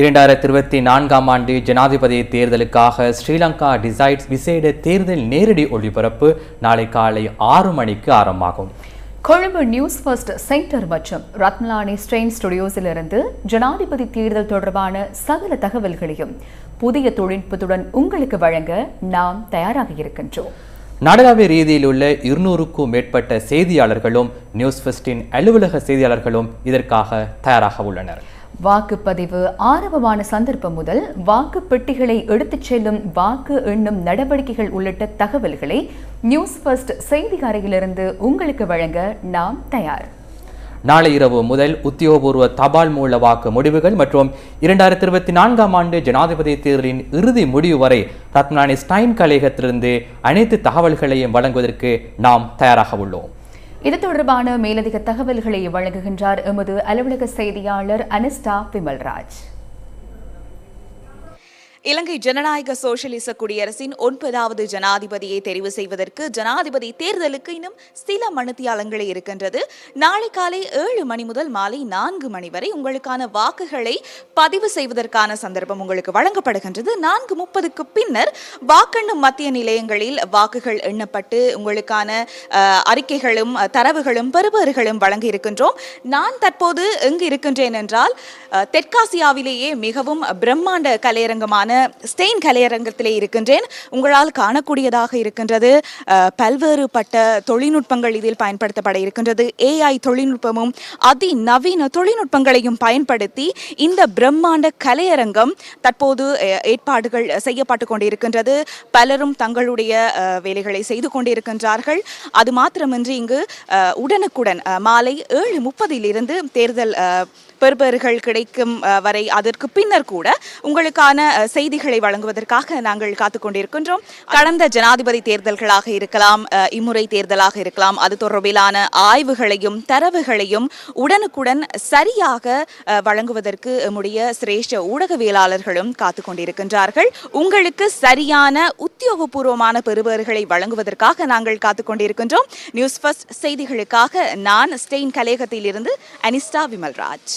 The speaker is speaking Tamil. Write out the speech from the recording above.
இரண்டாயிரத்தி இருபத்தி நான்காம் ஆண்டு ஜனாதிபதி தேர்தலுக்காக ஸ்ரீலங்கா டிசைட்ஸ் விசேட தேர்தல் நேரடி ஒளிபரப்பு நாளை காலை ஆறு மணிக்கு ஆரம்பமாகும். கொழும்பு நியூஸ் ஃபர்ஸ்ட் சென்டர் மற்றும் ரத்மலானி ஸ்ட்ரெயின் ஸ்டுடியோஸிலிருந்து ஜனாதிபதி தேர்தல் தொடர்பான சகல தகவல்களையும் புதிய தொழில்நுட்பத்துடன் உங்களுக்கு வழங்க நாம் தயாராக இருக்கின்றோம். நாடளாவிய ரீதியில் உள்ள இருநூறுக்கும் மேற்பட்ட செய்தியாளர்களும் நியூஸ் ஃபர்ஸ்டின் அலுவலக செய்தியாளர்களும் இதற்காக தயாராக உள்ளனர். வாக்குப்பதிவு ஆரம்பமான சந்தர்ப்பம் முதல் வாக்கு பெட்டிகளை எடுத்துச் செல்லும் வாக்கு எண்ணும் நடவடிக்கைகள் உள்ளிட்ட தகவல்களை நியூஸ் ஃபர்ஸ்ட் செய்தி அறையிலிருந்து உங்களுக்கு வழங்க நாம் தயார். நாளை இரவு முதல் உத்தியோகபூர்வ தபால் மூல வாக்கு முடிவுகள் மற்றும் இரண்டாயிரத்தி இருபத்தி நான்காம் ஆண்டு ஜனாதிபதி தேர்தலின் இறுதி முடிவு வரை ரத்னானி ஸ்டைன் கலையகத்திலிருந்து அனைத்து தகவல்களையும் வழங்குவதற்கு நாம் தயாராக உள்ளோம். இது தொடர்பான மேலதிக தகவல்களை வழங்குகின்றார் எமது அலுவலக செய்தியாளர் அனிஸ்டா விமல்ராஜ். இலங்கை ஜனநாயக சோசியலிச குடியரசின் ஒன்பதாவது ஜனாதிபதியை தெரிவு செய்வதற்கு ஜனாதிபதி தேர்தலுக்கு இன்னும் சில மணித்தியாலங்களே இருக்கின்றது. நாளை காலை ஏழு மணி முதல் மாலை நான்கு மணி வரை உங்களுக்கான வாக்குகளை பதிவு செய்வதற்கான சந்தர்ப்பம் உங்களுக்கு வழங்கப்படுகின்றது. நான்கு முப்பதுக்கு பின்னர் வாக்கெண்ணும் மத்திய நிலையங்களில் வாக்குகள் எண்ணப்பட்டு உங்களுக்கான அறிக்கைகளும் தரவுகளும் பெறுபேறுகளும் வழங்க இருக்கின்றோம். நான் தற்போது எங்கு இருக்கின்றேன் என்றால் தெற்காசியாவிலேயே மிகவும் பிரம்மாண்ட கலையரங்கமான ஸ்டெயின் கலையரங்கத்திலே இருக்கின்றேன். உங்களால் காணக்கூடியதாக இருக்கின்றது பல்வேறு பல்வேறுபட்ட தொழில்நுட்பங்கள் இதில் பயன்படுத்தப்பட இருக்கின்றது. ஏஐ தொழில்நுட்பமும் அதிநவீன தொழில்நுட்பங்களையும் பயன்படுத்தி இந்த பிரம்மாண்ட கலையரங்கம் தற்போது ஏற்பாடுகள் செய்யப்பட்டு கொண்டிருக்கின்றது. பலரும் தங்களுடைய வேலைகளை செய்து கொண்டிருக்கின்றார்கள். அது மாத்திரமின்றி இங்கு உடனுக்குடன் மாலை ஏழு முப்பதிலிருந்து தேர்தல் அஹ், கிடைக்கும் வரை அதற்கு பின்னர் கூட உங்களுக்கான செய்திகளை வழங்குவதற்காக நாங்கள் காத்துக்கொண்டிருக்கின்றோம் கடந்த ஜனாதிபதி தேர்தல்களாக இருக்கலாம் இம்முறை தேர்தலாக இருக்கலாம் அது தொடர்பிலான ஆய்வுகளையும் தரவுகளையும் உடனுக்குடன் சரியாக வழங்குவதற்கு நம்முடைய சிரேஷ்ட ஊடகவியலாளர்களும் காத்துக்கொண்டிருக்கின்றார்கள் உங்களுக்கு சரியான உத்தியோகபூர்வமான பெறுபவர்களை வழங்குவதற்காக நாங்கள் காத்துக்கொண்டிருக்கின்றோம் நியூஸ் ஃபர்ஸ்ட் செய்திகளுக்காக நான் ஸ்டெயின் கலையகத்திலிருந்து அனிஸ்டா விமல்ராஜ்.